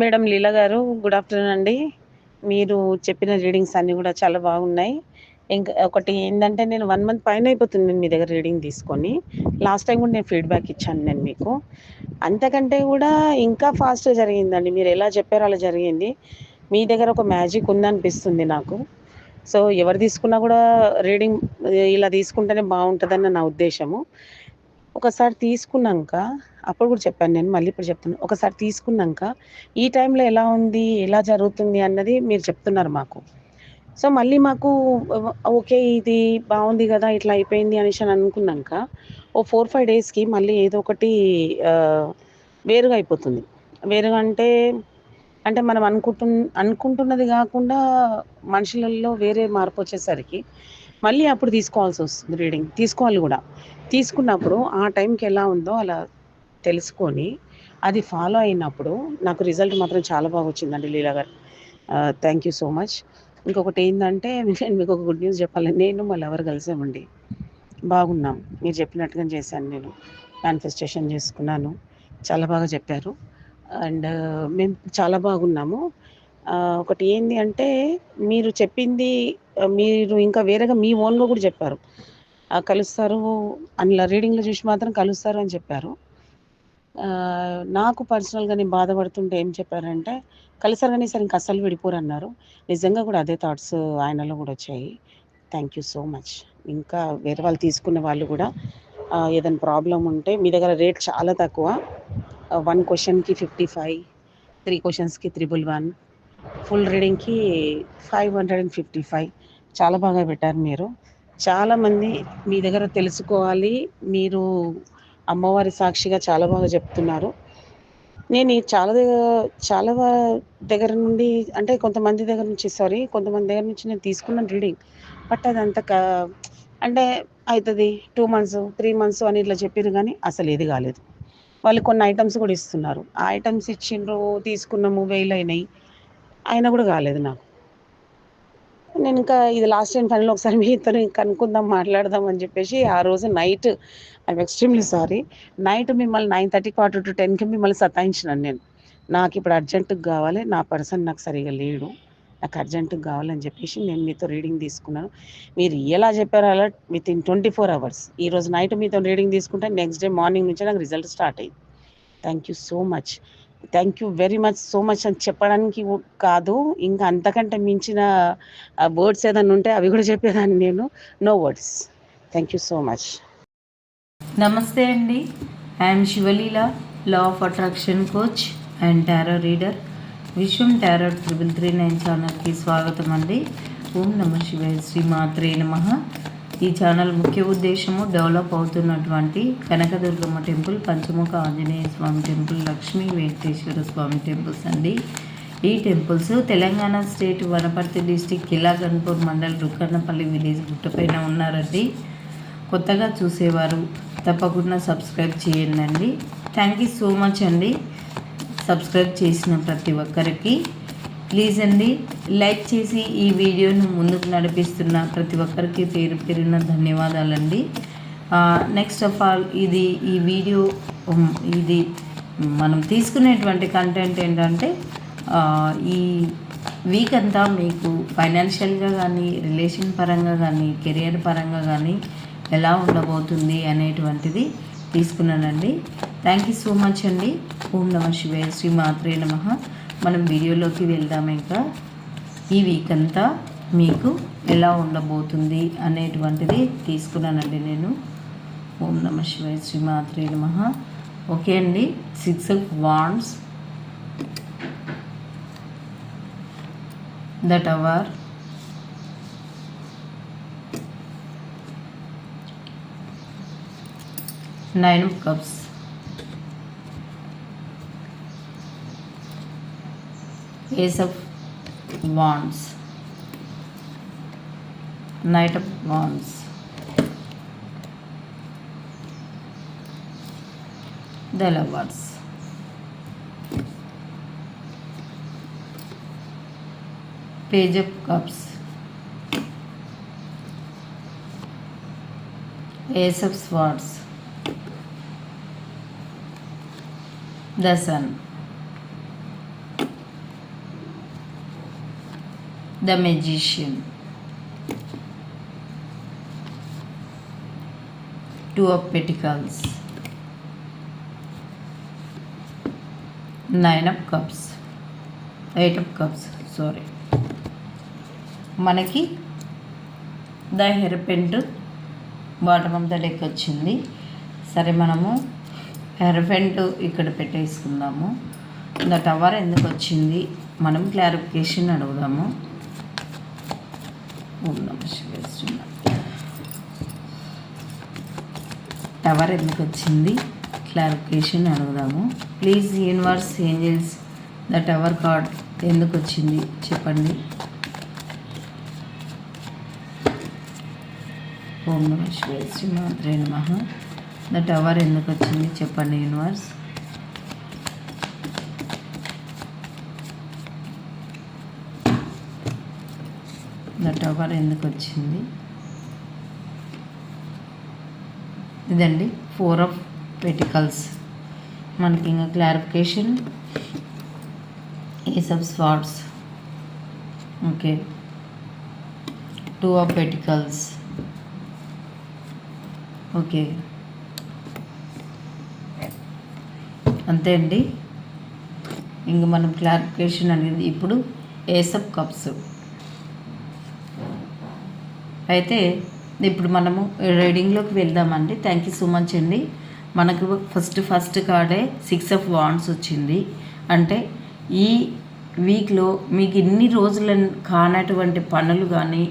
Madam లీలా గారు good afternoon అండి. మీరు చెప్పిన రీడింగ్స్ అన్నీ కూడా చాలా బాగున్నాయి. ఇంకా ఒకటి ఏంటంటే నేను వన్ మంత్ పైన అయిపోతుంది నేను మీ దగ్గర రీడింగ్ తీసుకొని. లాస్ట్ టైం కూడా నేను ఫీడ్బ్యాక్ ఇచ్చాను నేను మీకు. అంతకంటే కూడా ఇంకా ఫాస్ట్గా జరిగిందండి. మీరు ఎలా చెప్పారో అలా జరిగింది. మీ దగ్గర ఒక మ్యాజిక్ ఉందనిపిస్తుంది నాకు. సో ఎవరు తీసుకున్నా కూడా రీడింగ్ ఇలా తీసుకుంటేనే బాగుంటుందని నా ఉద్దేశము. ఒకసారి తీసుకున్నాక అప్పుడు కూడా చెప్పాను నేను మళ్ళీ ఇప్పుడు చెప్తాను. ఒకసారి తీసుకున్నాక ఈ టైంలో ఎలా ఉంది ఎలా జరుగుతుంది అన్నది మీరు చెప్తున్నారు మాకు. సో మళ్ళీ మాకు ఓకే ఇది బాగుంది కదా ఇట్లా అయిపోయింది అనేసి అని అనుకున్నాక ఓ ఫోర్ ఫైవ్ డేస్కి మళ్ళీ ఏదో ఒకటి వేరుగా అయిపోతుంది. వేరుగా అంటే అంటే మనం అనుకుంటు అనుకుంటున్నది కాకుండా మనుషులలో వేరే మార్పు వచ్చేసరికి మళ్ళీ అప్పుడు తీసుకోవాల్సి వస్తుంది రీడింగ్. తీసుకోవాలి కూడా. తీసుకున్నప్పుడు ఆ టైంకి ఎలా ఉందో అలా తెలుసుకొని అది ఫాలో అయినప్పుడు నాకు రిజల్ట్ మాత్రం చాలా బాగా వచ్చిందండి లీలా గారు. థ్యాంక్ యూ సో మచ్ ఇంకొకటి ఏంటంటే నేను మీకు ఒక గుడ్ న్యూస్ చెప్పాలి. నేను మళ్ళీ ఎవరు కలిసామండి బాగున్నాం. మీరు చెప్పినట్టుగా చేశాను నేను. మేనిఫెస్టేషన్ చేసుకున్నాను. చాలా బాగా చెప్పారు. అండ్ మేము చాలా బాగున్నాము. ఒకటి ఏంది అంటే మీరు చెప్పింది మీరు ఇంకా వేరేగా మీ ఓన్గా కూడా చెప్పారు. కలుస్తారు అందులో రీడింగ్లో చూసి మాత్రం కలుస్తారు అని చెప్పారు. నాకు పర్సనల్గా నేను బాధపడుతుంటే ఏం చెప్పారంటే కలిసారు కానీ సరే ఇంకా అస్సలు విడిపోరు అన్నారు నిజంగా కూడా అదే థాట్స్ ఆయనలో కూడా వచ్చాయి. థ్యాంక్ యూ సో మచ్ ఇంకా వేరే వాళ్ళు తీసుకున్న వాళ్ళు కూడా ఏదైనా ప్రాబ్లం ఉంటే మీ దగ్గర రేట్ చాలా తక్కువ. వన్ క్వశ్చన్కి ఫిఫ్టీ ఫైవ్ త్రీ క్వశ్చన్స్కి triple one full రీడింగ్కి five hundred and fifty five చాలా బాగా పెట్టారు మీరు. చాలామంది మీ దగ్గర తెలుసుకోవాలి. మీరు అమ్మవారి సాక్షిగా చాలా బాగా చెప్తున్నారు. నేను చాలా దగ్గర చాలా దగ్గర నుండి అంటే కొంతమంది దగ్గర నుంచి సారీ కొంతమంది దగ్గర నుంచి నేను తీసుకున్నాను రీడింగ్ బట్ అది అంత క- అంటే అవుతుంది టూ మంత్స్ త్రీ మంత్స్ అని ఇట్లా చెప్పారు కానీ అసలు ఏది కాలేదు. వాళ్ళు కొన్ని ఐటమ్స్ కూడా ఇస్తున్నారు. ఆ ఐటమ్స్ ఇచ్చిండ్రు తీసుకున్నాము వేలు అయినాయి. అయినా కూడా కాలేదు నాకు. నేను ఇంకా ఇది లాస్ట్ అండ్ పనిలో ఒకసారి మీతో కనుక్కుందాం మాట్లాడదాం అని చెప్పేసి ఆ రోజు night I'm extremely sorry night మిమ్మల్ని నైన్ థర్టీ క్వార్టర్ టు టెన్కి మిమ్మల్ని సతాయించినాను నేను. నాకు ఇప్పుడు అర్జెంటుగా కావాలి నా పర్సన్ నాకు సరిగా లేడు. నాకు అర్జెంటుగా కావాలని చెప్పేసి నేను మీతో రీడింగ్ తీసుకున్నాను. మీరు ఎలా చెప్పారో అలా with in twenty four hours ఈరోజు నైట్ మీతో రీడింగ్ తీసుకుంటే నెక్స్ట్ డే మార్నింగ్ నుంచే నాకు రిజల్ట్ స్టార్ట్ అయ్యింది thank you so much thank you very much so much అని చెప్పడానికి కాదు. ఇంకా అంతకంటే మించిన వర్డ్స్ ఏదైనా ఉంటే అవి కూడా చెప్పేదాన్ని నేను. No words. Thank you so much. నమస్తే అండి. I'm Sivaleela law of attraction coach and tarot reader Vishwam tarot triple three nine ఛానల్కి స్వాగతం అండి. ఓం నమ శివాయ శ్రీ మాత్రే నమ. ఈ ఛానల్ ముఖ్య ఉద్దేశము డెవలప్ అవుతున్నటువంటి Kanakadurgamma temple Panchamukha Anjaneya Swamy temple Lakshmi Venkateswara Swamy temples అండి. ఈ temples Telangana state Wanaparthy district Kilaganpur mandal Rukkannapalli village గుట్టపైన ఉన్నారండి. కొత్తగా చూసేవారు తప్పకుండా సబ్స్క్రైబ్ చేయండి. అండి థ్యాంక్ యూ సో మచ్ అండి. సబ్స్క్రైబ్ చేసిన ప్రతి ఒక్కరికి. ప్లీజ్ అండి లైక్ చేసి ఈ వీడియోను ముందుకు నడిపిస్తున్న ప్రతి ఒక్కరికి పేరు పేరున ధన్యవాదాలండి. నెక్స్ట్ ఆఫ్ ఆల్ ఇది ఈ వీడియో ఇది మనం తీసుకునేటువంటి కంటెంట్ ఏంటంటే ఈ వీక్ అంతా మీకు ఫైనాన్షియల్గా కానీ రిలేషన్ పరంగా కానీ కెరియర్ పరంగా కానీ ఎలా ఉండబోతుంది అనేటువంటిది తీసుకున్నానండి. థ్యాంక్ యూ సో మచ్ అండి. ఓం నమ శివాయ శ్రీ మాత్రే నమ. మనం వీడియోలోకి వెళ్దాం ఇంకా. ఈ వీక్ అంతా మీకు ఎలా ఉండబోతుంది అనేటువంటిది తీసుకున్నానండి నేను. ఓం నమ శివాయ శ్రీ మాత్రే నమ. ఓకే అండి six of wands that hour nine of cups ace of wands. Knight of wands. The lovers page of cups. Ace of swords. The sun the magician two of pentacles nine of cups eight of cups sorry మనకి the hierophant bottom of the deck వచ్చింది. సరే మనము హెరపెంట్ ఇక్కడ పెట్టేసుకుందాము. The tower ఎందుకు వచ్చింది? మనం clarification అడుగుదాము. ఓం నమ టవర్ ఎందుకు వచ్చింది? క్లారిఫికేషన్ అడుగుదాము. Please universe angels the tower card ఎందుకు వచ్చింది? చెప్పండి. ఓం నమ శివాయ శ్రీమాత్రే నమ. ద టవర్ ఎందుకు వచ్చింది? చెప్పండి యూనివర్స్ టవర్ ఎందుకు వచ్చింది ఇదండి ఫోర్ ఆఫ్ పెటికల్స్ మనకి ఇంకా clarification ace of swords okay two of pentacles okay అంతే అండి. ఇంక మనం క్లారిఫికేషన్ అనేది ఇప్పుడు ఏసప్ కప్స్ అయితే ఇప్పుడు మనము రీడింగ్లోకి వెళ్దామండి. థ్యాంక్ యూ సో మచ్ అండి. మనకు ఫస్ట్ ఫస్ట్ కార్డే సిక్స్ ఆఫ్ వాండ్స్ వచ్చింది. అంటే ఈ వీక్లో మీకు ఇన్ని రోజుల కానటువంటి పనులు కానీ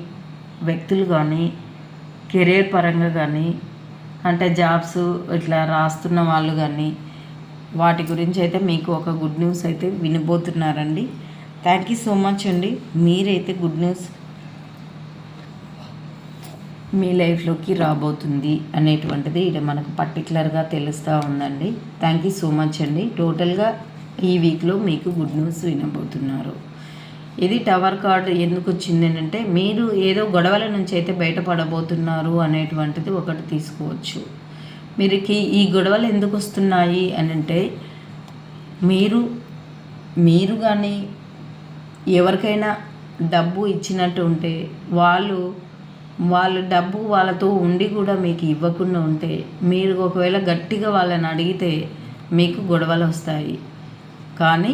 వ్యక్తులు కానీ కెరీర్ పరంగా కానీ అంటే జాబ్స్ ఇట్లా రాస్తున్న వాళ్ళు కానీ వాటి గురించి అయితే మీకు ఒక గుడ్ న్యూస్ అయితే వినబోతున్నారండి. థ్యాంక్ యూ సో మచ్ అండి. మీరైతే గుడ్ న్యూస్ మీ లైఫ్లోకి రాబోతుంది అనేటువంటిది ఇక్కడ మనకు పర్టికులర్గా తెలుస్తూ ఉందండి. థ్యాంక్ యూ సో మచ్ అండి. టోటల్గా ఈ వీక్లో మీకు గుడ్ న్యూస్ వినబోతున్నారు. ఇది టవర్ కార్డ్ ఎందుకు వచ్చింది అంటే మీరు ఏదో గొడవల నుంచి అయితే బయటపడబోతున్నారు అనేటువంటిది ఒకటి తీసుకోవచ్చు. మీరుకి ఈ గొడవలు ఎందుకు వస్తున్నాయి అని అంటే మీరు మీరు కానీ ఎవరికైనా డబ్బు ఇచ్చినట్టు ఉంటే వాళ్ళు వాళ్ళు డబ్బు వాళ్ళతో ఉండి కూడా మీకు ఇవ్వకుండా ఉంటే మీరు ఒకవేళ గట్టిగా వాళ్ళని అడిగితే మీకు గొడవలు వస్తాయి. కానీ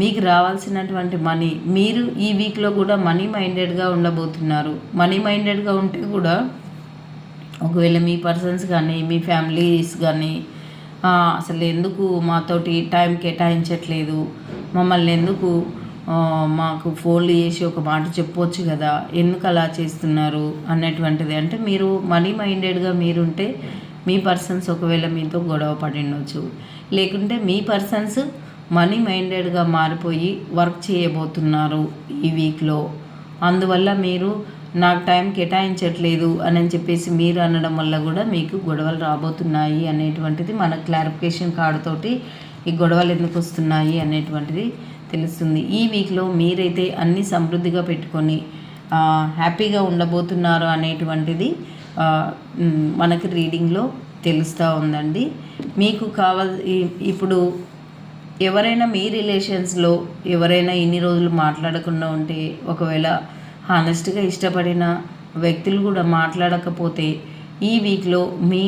మీకు రావాల్సినటువంటి మనీ మీరు ఈ వీక్లో కూడా మనీ మైండెడ్గా ఉండబోతున్నారు. మనీ మైండెడ్గా ఉంటే కూడా ఒకవేళ మీ పర్సన్స్ కానీ మీ ఫ్యామిలీస్ కానీ అసలు ఎందుకు మాతోటి టైం కేటాయించట్లేదు? మమ్మల్ని ఎందుకు మాకు ఫోన్లు చేసి ఒక మాట చెప్పొచ్చు కదా ఎందుకు అలా చేస్తున్నారు అన్నటువంటిది. అంటే మీరు మనీ మైండెడ్గా మీరుంటే మీ పర్సన్స్ ఒకవేళ మీతో గొడవ పడి ఉండొచ్చు లేకుంటే మీ పర్సన్స్ మనీ మైండెడ్గా మారిపోయి వర్క్ చేయబోతున్నారు ఈ వీక్లో. అందువల్ల మీరు నాకు టైం కేటాయించట్లేదు అని చెప్పేసి మీరు అనడం వల్ల కూడా మీకు గొడవలు రాబోతున్నాయి అనేటువంటిది మన క్లారిఫికేషన్ కార్డుతోటి ఈ గొడవలు ఎందుకు వస్తున్నాయి అనేటువంటిది తెలుస్తుంది. ఈ వీక్లో మీరైతే అన్ని సమృద్ధిగా పెట్టుకొని హ్యాపీగా ఉండబోతున్నారు అనేటువంటిది మనకి రీడింగ్లో తెలుస్తూ ఉందండి. మీకు కావాల్ ఇప్పుడు ఎవరైనా మీ రిలేషన్స్లో ఎవరైనా ఇన్ని రోజులు మాట్లాడకుండా ఉంటే ఒకవేళ హానెస్ట్గా ఇష్టపడిన వ్యక్తులు కూడా మాట్లాడకపోతే ఈ వీక్లో మీ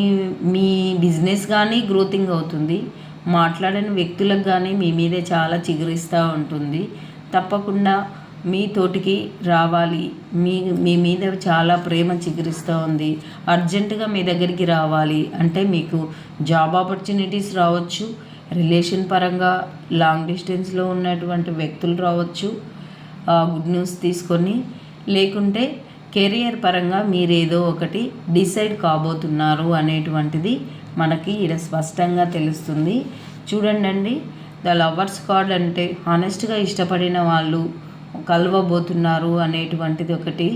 మీ బిజినెస్ కానీ గ్రోతింగ్ అవుతుంది. మాట్లాడని వ్యక్తులకు కానీ మీ మీదే చాలా చిగురిస్తూ ఉంటుంది. తప్పకుండా మీ తోటికి రావాలి. మీ మీ మీద చాలా ప్రేమ చిగురిస్తూ ఉంది. అర్జెంటుగా మీ దగ్గరికి రావాలి. అంటే మీకు జాబ్ ఆపర్చునిటీస్ రావచ్చు. రిలేషన్ పరంగా లాంగ్ డిస్టెన్స్లో ఉన్నటువంటి వ్యక్తులు రావచ్చు. గుడ్ న్యూస్ తీసుకొని. లేకుంటే కెరియర్ పరంగా మీరేదో ఒకటి డిసైడ్ కాబోతున్నారు అనేటువంటిది మనకి ఈడ స్పష్టంగా తెలుస్తుంది. చూడండి ద లవర్స్ కార్డ్ అంటే హానెస్ట్గా ఇష్టపడిన వాళ్ళు కలవబోతున్నారు అనేటువంటిది ఒకటి.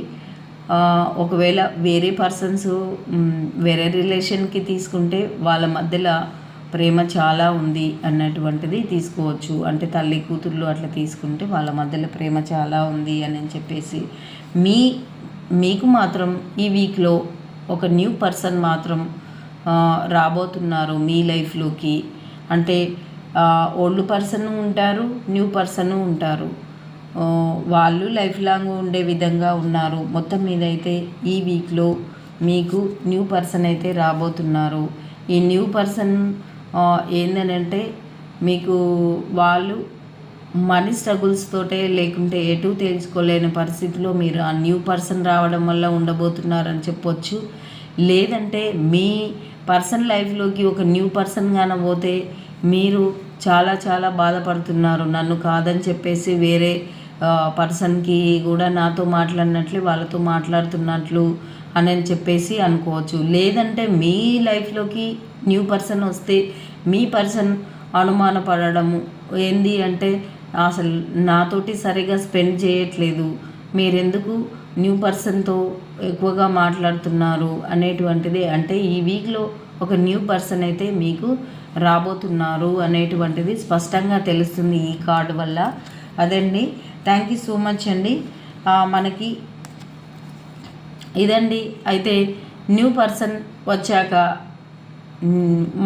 ఒకవేళ వేరే పర్సన్స్ వేరే రిలేషన్కి తీసుకుంటే వాళ్ళ మధ్యలో ప్రేమ చాలా ఉంది అన్నటువంటిది తీసుకోవచ్చు. అంటే తల్లి కూతుర్లు అట్లా తీసుకుంటే వాళ్ళ మధ్యలో ప్రేమ చాలా ఉంది అని చెప్పేసి. మీ మీకు మాత్రం ఈ వీక్లో ఒక న్యూ పర్సన్ మాత్రం రాబోతున్నారు మీ లైఫ్లోకి. అంటే ఓల్డ్ పర్సన్ ఉంటారు న్యూ పర్సన్ ఉంటారు. వాళ్ళు లైఫ్ లాంగ్ ఉండే విధంగా ఉన్నారు. మొత్తం మీద అయితే ఈ వీక్లో మీకు న్యూ పర్సన్ అయితే రాబోతున్నారు. ఈ న్యూ పర్సన్ ఏంటంటే మీకు వాళ్ళు మనీ స్ట్రగుల్స్ తోటే లేకుంటే ఎటు తెలుసుకోలేని పరిస్థితిలో మీరు ఆ న్యూ పర్సన్ రావడం వల్ల ఉండబోతున్నారని చెప్పొచ్చు. లేదంటే మీ పర్సన్ లైఫ్లోకి ఒక న్యూ పర్సన్గానే పోతే మీరు చాలా చాలా బాధపడుతున్నారు. నన్ను కాదని చెప్పేసి వేరే పర్సన్కి కూడా నాతో మాట్లాడినట్లు వాళ్ళతో మాట్లాడుతున్నట్లు అని అని చెప్పేసి అనుకోవచ్చు. లేదంటే మీ లైఫ్లోకి న్యూ పర్సన్ వస్తే మీ పర్సన్ అనుమానపడము ఏంది అంటే అసలు నాతోటి సరిగా స్పెండ్ చేయట్లేదు. మీరెందుకు న్యూ పర్సన్తో ఎక్కువగా మాట్లాడుతున్నారు అనేటువంటిది. అంటే ఈ వీక్లో ఒక న్యూ పర్సన్ అయితే మీకు రాబోతున్నారు అనేటువంటిది స్పష్టంగా తెలుస్తుంది ఈ కార్డు వల్ల. అదండి. థ్యాంక్ యూ సో మచ్ అండి. మనకి ఇదండి. అయితే న్యూ పర్సన్ వచ్చాక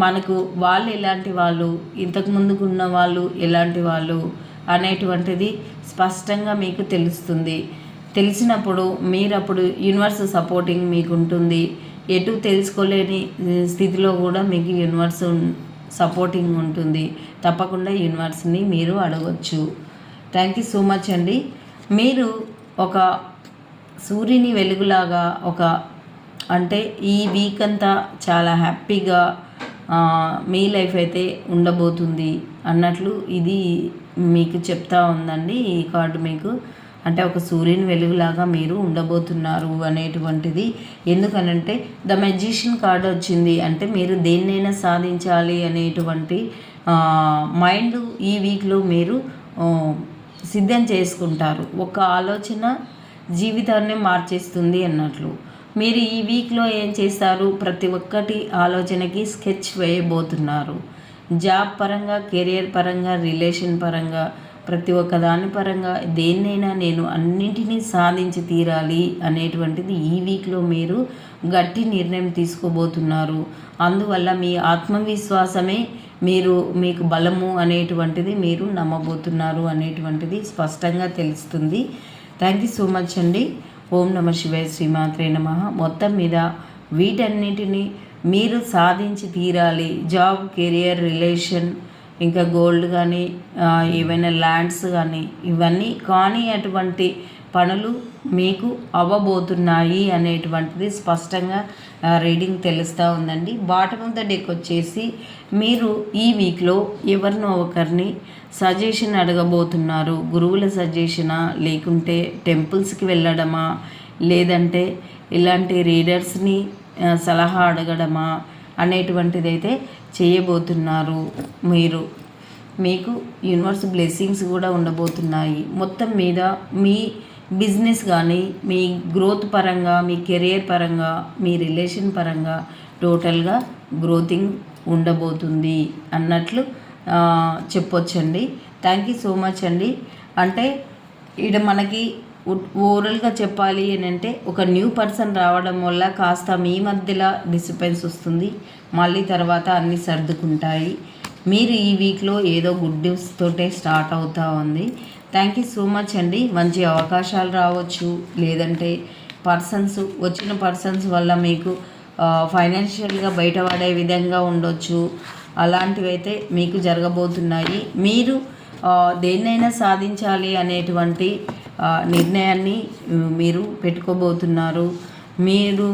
మనకు వాళ్ళు ఎలాంటి వాళ్ళు ఇంతకు ముందుకు ఉన్న వాళ్ళు ఎలాంటి వాళ్ళు అనేటువంటిది స్పష్టంగా మీకు తెలుస్తుంది. తెలిసినప్పుడు మీరు అప్పుడు యూనివర్స్ సపోర్టింగ్ మీకు ఉంటుంది ఎటు తెలుసుకోలేని స్థితిలో కూడా మీకు యూనివర్స్ సపోర్టింగ్ ఉంటుంది. తప్పకుండా యూనివర్స్ని మీరు అడగచ్చు. థ్యాంక్ యూ సో మచ్ అండి. మీరు ఒక సూర్యుని వెలుగులాగా ఒక అంటే ఈ వీక్ అంతా చాలా హ్యాపీగా మీ లైఫ్ అయితే ఉండబోతుంది అన్నట్లు ఇది మీకు చెప్తా ఉందండి ఈ కార్డు మీకు. అంటే ఒక సూర్యుని వెలుగులాగా మీరు ఉండబోతున్నారు అనేటువంటిది. ఎందుకనంటే ద మెజిషియన్ కార్డు వచ్చింది అంటే మీరు దేన్నైనా సాధించాలి అనేటువంటి మైండ్ ఈ వీక్లో మీరు సిద్ధం చేసుకుంటారు. ఒక ఆలోచన జీవితాన్ని మార్చేస్తుంది అన్నట్లు. మీరు ఈ వీక్లో ఏం చేస్తారు? ప్రతి ఒక్కటి ఆలోచనకి స్కెచ్ వేయబోతున్నారు. జాబ్ పరంగా కెరియర్ పరంగా రిలేషన్ పరంగా ప్రతి ఒక్క దాని పరంగా దేన్నైనా నేను అన్నింటినీ సాధించి తీరాలి అనేటువంటిది ఈ వీక్లో మీరు గట్టి నిర్ణయం తీసుకోబోతున్నారు. అందువల్ల మీ ఆత్మవిశ్వాసమే మీరు మీకు బలము అనేటువంటిది మీరు నమ్మబోతున్నారు అనేటువంటిది స్పష్టంగా తెలుస్తుంది. థ్యాంక్ యూ సో మచ్ అండి. ఓం నమ శివాయ శ్రీమాత్రే నమ. మొత్తం మీద వీటన్నిటిని మీరు సాధించి తీరాలి. జాబ్ కెరియర్ రిలేషన్ ఇంకా గోల్డ్ కానీ ఏవైనా ల్యాండ్స్ కానీ ఇవన్నీ కానీ అటువంటి పనులు మీకు అవ్వబోతున్నాయి అనేటువంటిది స్పష్టంగా రీడింగ్ తెలుస్తూ ఉందండి. బాటమ్ ఆఫ్ ద డెక్ వచ్చేసి మీరు ఈ వీక్లో ఎవరినో ఒకరిని సజెషన్ అడగబోతున్నారు. గురువుల సజెషనా? లేకుంటే టెంపుల్స్కి వెళ్ళడమా? లేదంటే ఇలాంటి రీడర్స్ని సలహా అడగడమా? అనేటువంటిది అయితే చేయబోతున్నారు మీరు. మీకు యూనివర్స్ బ్లెస్సింగ్స్ కూడా ఉండబోతున్నాయి. మొత్తం మీద మీ బిజినెస్ కానీ మీ గ్రోత్ పరంగా మీ కెరియర్ పరంగా మీ రిలేషన్ పరంగా టోటల్గా గ్రోతింగ్ ఉండబోతుంది అన్నట్లు చెప్పొచ్చండి. థ్యాంక్ యూ సో మచ్ అండి. అంటే ఇక్కడ మనకి ఓవరాల్గా చెప్పాలి అని అంటే ఒక న్యూ పర్సన్ రావడం వల్ల కాస్త మీ మధ్యలో డిస్టర్బెన్స్ వస్తుంది. మళ్ళీ తర్వాత అన్నీ సర్దుకుంటాయి. మీరు ఈ వీక్లో ఏదో గుడ్ న్యూస్ తోటే స్టార్ట్ అవుతూ ఉంది. థ్యాంక్ యూ సో మచ్ అండి. మంచి అవకాశాలు రావచ్చు. లేదంటే పర్సన్స్ వచ్చిన పర్సన్స్ వల్ల మీకు ఫైనాన్షియల్గా బయటపడే విధంగా ఉండొచ్చు. అలాంటివి అయితే మీకు జరగబోతున్నాయి. మీరు దేన్నైనా సాధించాలి అనేటువంటి నిర్ణయాన్ని మీరు పెట్టుకోబోతున్నారు. మీరు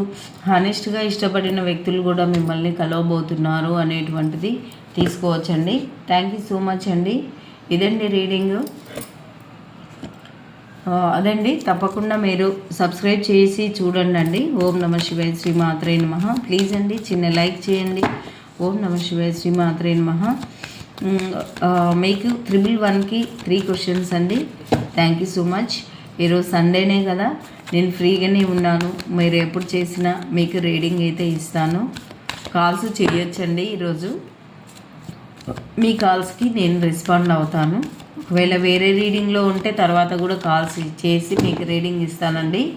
హానెస్ట్గా ఇష్టపడిన వ్యక్తులు కూడా మిమ్మల్ని కలవబోతున్నారు అనేటువంటిది తీసుకోవచ్చండి. థ్యాంక్ యూ సో మచ్ అండి. ఇదండి రీడింగ్. అదండి. తప్పకుండా మీరు సబ్స్క్రైబ్ చేసి చూడండి అండి ఓం నమ శివాయ శ్రీ మాత్రే నమ. ప్లీజ్ అండి చిన్న లైక్ చేయండి. ఓం నమ శివాయ శ్రీ మాత్రే నమ. మీకు త్రిబుల్ వన్కి త్రీ క్వశ్చన్స్ అండి. థ్యాంక్ యూ సో మచ్ ఈరోజు సండేనే కదా. నేను ఫ్రీగానే ఉన్నాను. మీరు ఎప్పుడు చేసినా మీకు రీడింగ్ అయితే ఇస్తాను. కాల్స్ చేయొచ్చండి ఈరోజు. మీ కాల్స్కి నేను రెస్పాండ్ అవుతాను. ఒకవేళ వేరే రీడింగ్లో ఉంటే తర్వాత కూడా కాల్స్ చేసి మీకు రీడింగ్ ఇస్తానండి.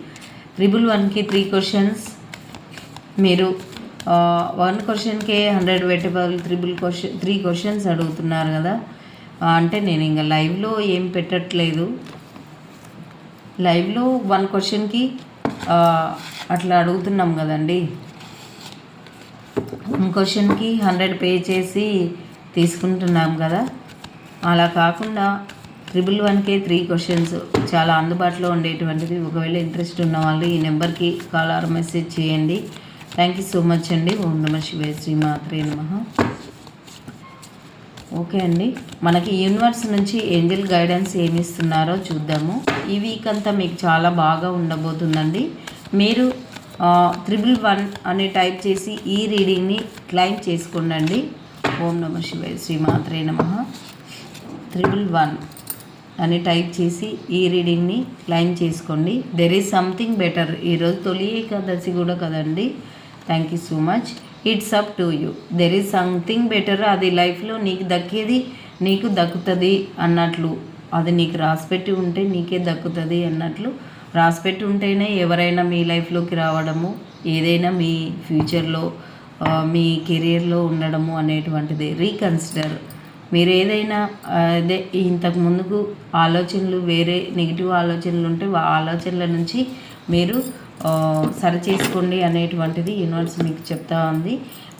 త్రిబుల్ వన్కి త్రీ క్వశ్చన్స్ మీరు వన్ క్వశ్చన్కే హండ్రెడ్ పెట్టబల్ త్రిబుల్ క్వశ్చన్ త్రీ క్వశ్చన్స్ అడుగుతున్నారు కదా. అంటే నేను ఇంకా లైవ్లో ఏం పెట్టట్లేదు. లైవ్లో వన్ క్వశ్చన్కి అట్లా అడుగుతున్నాం కదండి. వన్ క్వశ్చన్కి హండ్రెడ్ పే చేసి తీసుకుంటున్నాం కదా. అలా కాకుండా ట్రిపుల్ వన్కే త్రీ క్వశ్చన్స్ చాలా అందుబాటులో ఉండేటువంటిది. ఒకవేళ ఇంట్రెస్ట్ ఉన్న వాళ్ళు ఈ నెంబర్కి కాల్ ఆర్ మెసేజ్ చేయండి. థ్యాంక్ యూ సో మచ్ అండి. ఓం నమ శివే శ్రీమాత్రే నమ. ఓకే అండి. మనకి యూనివర్స్ నుంచి ఏంజల్ గైడెన్స్ ఏమి ఇస్తున్నారో చూద్దాము. ఈ వీక్ అంతా మీకు చాలా బాగా ఉండబోతుందండి. మీరు త్రిబుల్ వన్ అని టైప్ చేసి ఈ రీడింగ్ని క్లైమ్ చేసుకోండి ఓం నమ శివాయ శ్రీమాత్రే నమ. త్రిబుల్ వన్ అని టైప్ చేసి ఈ రీడింగ్ని క్లైమ్ చేసుకోండి. దెర్ ఈజ్ సంథింగ్ బెటర్ ఈరోజు తొలి ఏకాదశి కూడా కదండి. Thank you so much it's up to you there is something better అది లైఫ్లో నీకు దక్కేది నీకు దక్కుతుంది అన్నట్లు. అది నీకు రాసిపెట్టి ఉంటే నీకే దక్కుతుంది అన్నట్లు. రాసిపెట్టి ఉంటేనే ఎవరైనా మీ లైఫ్లోకి రావడము ఏదైనా మీ ఫ్యూచర్లో మీ కెరియర్లో ఉండడము అనేటువంటిది. రీకన్సిడర్ మీరు ఏదైనా అదే ఇంతకు ముందుకు ఆలోచనలు వేరే నెగిటివ్ ఆలోచనలు ఉంటే ఆ ఆలోచనల నుంచి మీరు సరి చేసుకోండి అనేటువంటిది యూనివర్స్ మీకు చెప్తా ఉంది.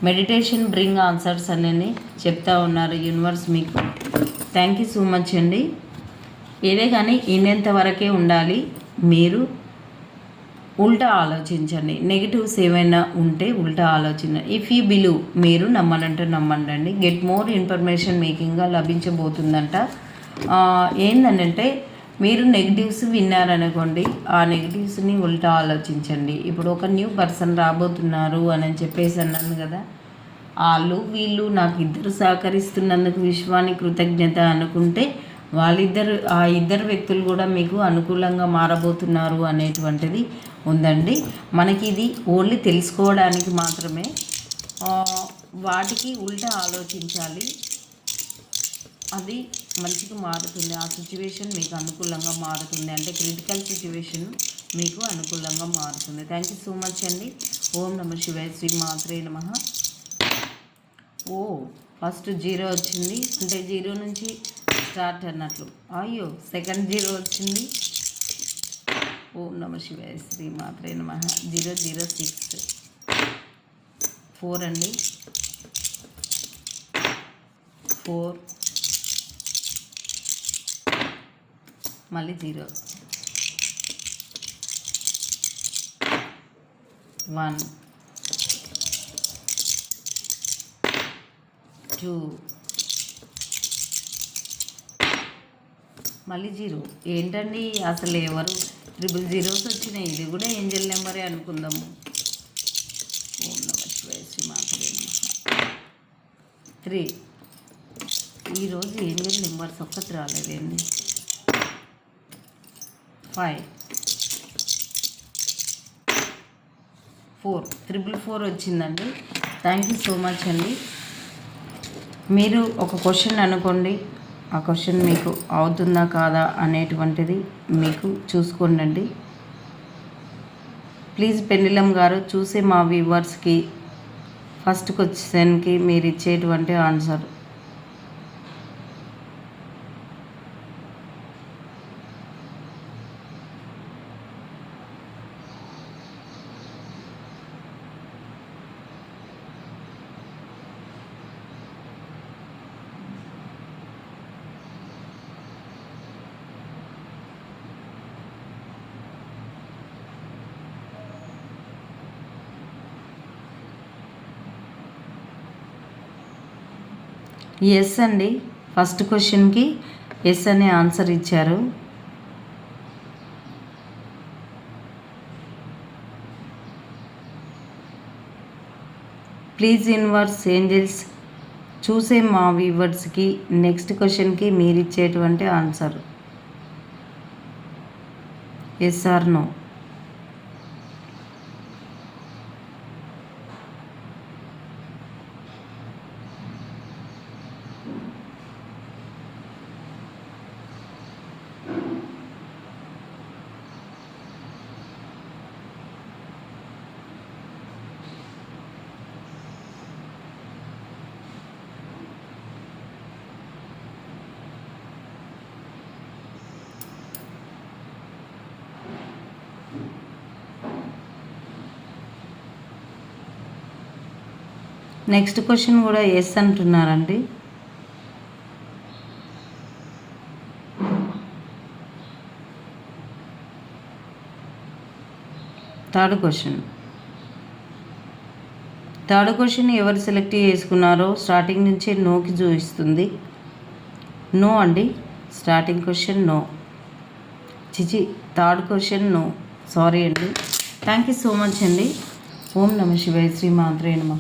మెడిటేషన్ బ్రింగ్ ఆన్సర్స్ అనేది చెప్తా ఉన్నారు యూనివర్స్ మీకు. థ్యాంక్ యూ సో మచ్ అండి. ఏదే కానీ ఇన్నెంత వరకే ఉండాలి. మీరు ఉల్టా ఆలోచించండి. నెగిటివ్స్ ఏమైనా ఉంటే ఉల్టా ఆలోచన ఇఫ్ యూ బిలీవ్ మీరు నమ్మనంటే నమ్మండి గెట్ మోర్ ఇన్ఫర్మేషన్ మేకింగ్గా లభించబోతుందంట. ఏంటంటే మీరు నెగిటివ్స్ విన్నారనుకోండి ఆ నెగిటివ్స్ని ఉల్టా ఆలోచించండి. ఇప్పుడు ఒక న్యూ పర్సన్ రాబోతున్నారు అని చెప్పేసి అన్నాను కదా వాళ్ళు వీళ్ళు నాకు ఇద్దరు సహకరిస్తున్నందుకు విశ్వానికి కృతజ్ఞత అనుకుంటే వాళ్ళిద్దరు ఆ ఇద్దరు వ్యక్తులు కూడా మీకు అనుకూలంగా మారబోతున్నారు అనేటువంటిది ఉందండి. మనకి ఇది ఓన్లీ తెలుసుకోవడానికి మాత్రమే వాటికి ఉల్టా ఆలోచించాలి. అది మంచిగా మారుతుంది. ఆ సిచ్యువేషన్ మీకు అనుకూలంగా మారుతుంది. అంటే క్రిటికల్ సిచ్యువేషన్ మీకు అనుకూలంగా మారుతుంది. థ్యాంక్ యూ సో మచ్ అండి. ఓం నమ శివాయ శ్రీ మాత్రే నమ. ఓ ఫస్ట్ జీరో వచ్చింది. అంటే జీరో నుంచి స్టార్ట్ అన్నట్లు. అయ్యో సెకండ్ జీరో వచ్చింది. ఓం నమ శివాయ శ్రీ మాత్రే నమ. జీరో జీరో సిక్స్ ఫోర్ అండి. ఫోర్ మళ్ళీ జీరో. వన్ టూ మళ్ళీ జీరో. ఏంటండి? అసలు ఎవరు? ట్రిపుల్ జీరోస్ వచ్చినాయి. ఇది కూడా ఏంజల్ నెంబరే అనుకుందాము. ఓం నమ శివాయ త్రీ. ఈరోజు ఏంజల్ నెంబర్స్ ఒక్కటి రాలేదండి. ఫైవ్. ఫోర్. త్రిపుల్ ఫోర్ వచ్చిందండి. థ్యాంక్ యూ సో మచ్ అండి. మీరు ఒక క్వశ్చన్ అనుకోండి. ఆ క్వశ్చన్ మీకు అవుతుందా కాదా అనేటువంటిది మీకు చూసుకోండి ప్లీజ్ పెండిలం గారు చూసే మా వ్యూవర్స్కి ఫస్ట్ క్వశ్చన్కి మీరు ఇచ్చేటువంటి ఆన్సర్ ఎస్ అండి. ఫస్ట్ క్వశ్చన్కి ఎస్ అనే ఆన్సర్ ఇచ్చారు. ప్లీజ్ ఇన్వర్స్ ఏంజల్స్ చూసే మా వ్యూవర్స్కి నెక్స్ట్ క్వశ్చన్కి మీరు ఇచ్చేటువంటి answer yes or no next question కూడా ఎస్ అంటున్నారండి. థర్డ్ క్వశ్చన్ థర్డ్ క్వశ్చన్ ఎవరు సెలెక్ట్ చేసుకున్నారో స్టార్టింగ్ నుంచే నోకి చూపిస్తుంది. నో అండి. స్టార్టింగ్ క్వశ్చన్ నో చిచి థర్డ్ క్వశ్చన్ నో సారీ అండి. థ్యాంక్ యూ సో మచ్ అండి. ఓం నమ శివాయ శ్రీ మాత్రే నమ.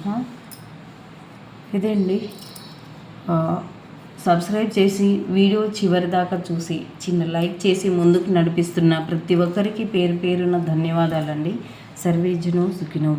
ఇదే అండి సబ్స్క్రైబ్ చేసి వీడియో చివరి దాకా చూసి చిన్న లైక్ చేసి ముందుకు నడిపిస్తున్న ప్రతి ఒక్కరికి పేరు పేరున ధన్యవాదాలండి. సర్వేజును సుఖినో